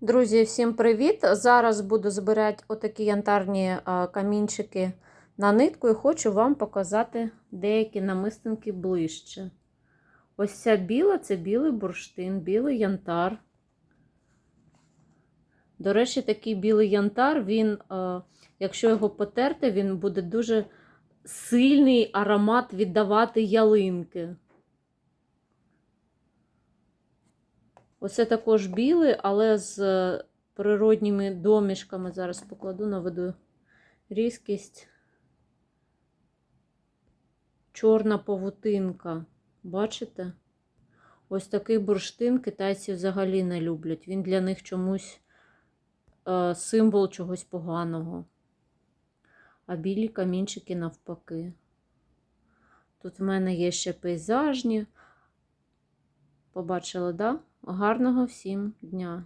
Друзі, всім привіт! Зараз буду збирати отакі янтарні камінчики на нитку і хочу вам показати деякі намистинки ближче. Ось ця біла це білий бурштин, білий янтар. До речі, такий білий янтар, він, якщо його потерти, він буде дуже сильний аромат віддавати ялинки. Оце також білий, але з е, природніми домішками. Зараз покладу, наведу різкість. Чорна павутинка. Бачите? Ось такий бурштин китайці взагалі не люблять. Він для них чомусь е, символ чогось поганого. А білі камінчики навпаки. Тут в мене є ще пейзажні. Побачили, да? Гарного всім дня!